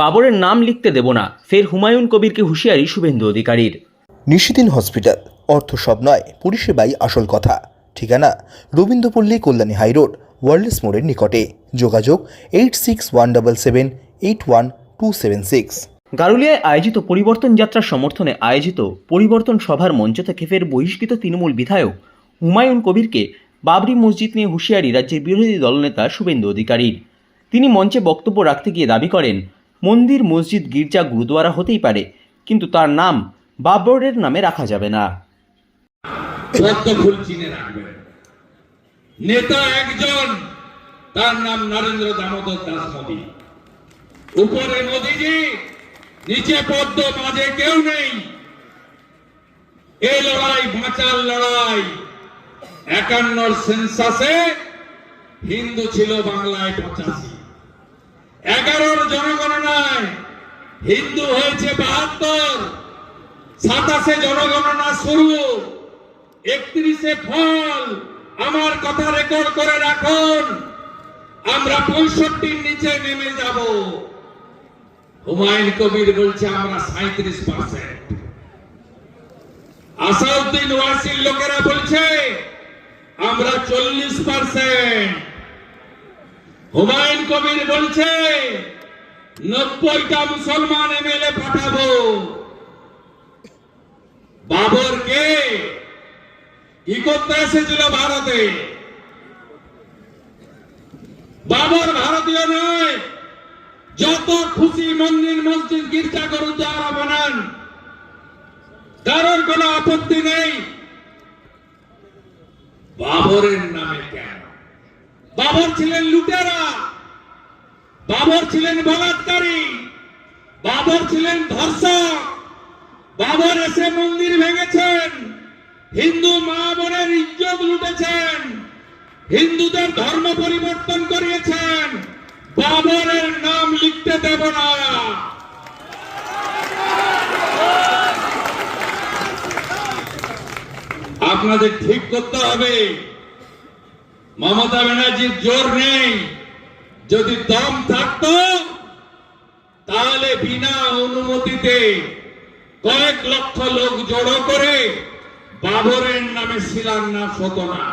বাবরের নাম লিখতে দেব না। ফের হুমায়ুন কবিরকে হুঁশিয়ারি শুভেন্দু অধিকারীর। নিশিদিন হসপিটাল অর্থ সব নয় পরিষেবাই আসল কথা। ঠিকানা রবীন্দ্রপল্লী কল্যাণী হাইরোড ওয়ার্ল্ডস মোড়ের নিকটে। যোগাযোগ eight six one double seven eight one two seven six. গারুলিয়ায় আয়োজিত পরিবর্তন যাত্রার সমর্থনে আয়োজিত পরিবর্তন সভার মঞ্চ থেকে ফের বহিষ্কৃত তৃণমূল বিধায়ক হুমায়ুন কবিরকে বাবরি মসজিদ নিয়ে হুঁশিয়ারি রাজ্যের বিরোধী দলনেতা শুভেন্দু অধিকারীর। তিনি মঞ্চে বক্তব্য রাখতে গিয়ে দাবি করেন মন্দির, মসজিদ, গির্জা, গুরুদুয়ারা হতেই পারে, কিন্তু তার নাম বাবরের নামে রাখা যাবে না। নেতা একজন, তার নাম নরেন্দ্র দামোদর দাস মোদী উপরে মোদীজি, নিচে পদ্ম মাঝে কেউ নেই। এই লড়াই, বাঁচার লড়াই, একান্নর সেন্সাসে হিন্দু ছিল বাংলায় পঁচাশি। জনগণনায় হিন্দু হয়েছে বাহাত্তর, সাতাশে জনগণনা শুরু। একত্রিশে ফল। আমার কথা রেকর্ড করে রাখুন। আমরা পঁয়ষট্টির নিচে নেমে যাব। হুমায়ুন কবির বলছে, আমরা সাঁত্রিশ পার্সেন্ট আসাউদ্দিন ওয়াসির লোকেরা বলছে, আমরা চল্লিশ পার্সেন্ট হুমায়ুন কবির বলছে নব্বইটা মুসলমান এমএলএ পাঠাবো। বাবর কে? কি করতে এসেছিল ভারতে? বাবর ভারতীয় নয়। যত খুশি মন্দির মসজিদ গির্জা গুরুদ্বারা বানান কারোর কোনো আপত্তি নেই। বাবরের নামে কেন? বাবর ছিলেন লুটেরা। বাবর ছিলেন বলাৎকারী, বাবর ছিলেন ধর্ষক বাবর এসে মন্দির ভেঙেছেন, হিন্দু মা বোনের ইজ্জত লুটেছেন, হিন্দুদের ধর্ম পরিবর্তন করিয়েছেন, বাবরের নাম লিখতে দেব না। আপনাদের ঠিক করতে হবে। মমতা ব্যানার্জির জোর নেই। যদি দম থাকতো, তাহলে বিনা অনুমতিতে কয়েক লক্ষ লোক জড়ো করে বাবরের নামে শিলান্যাস হতো না।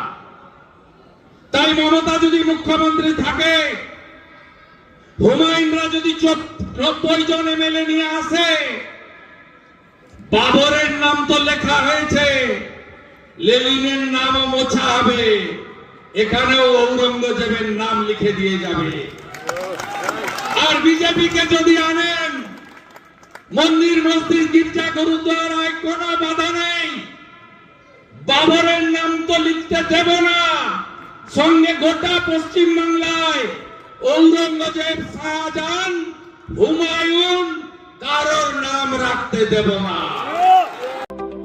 তাই মমতা যদি মুখ্যমন্ত্রী থাকে, হুমায়ুনরা যদি নব্বই জন এমএলএ নিয়ে আসে, বাবরের নাম তো লেখা হয়েছে লেলিনের নামও মোছা হবে। এখানেও ঔরঙ্গজেবের নাম লিখে দিয়ে যাবে। আর বিজেপিকে যদি আনেন, মন্দির মসজিদ গির্জা গুরুদ্বারায় কোনো বাধা নেই। বাবরের নাম তো লিখতে দেব না। সঙ্গে গোটা পশ্চিম বাংলায় ঔরঙ্গজেব শাহজাহান হুমায়ুন কারোর নাম রাখতে দেব না।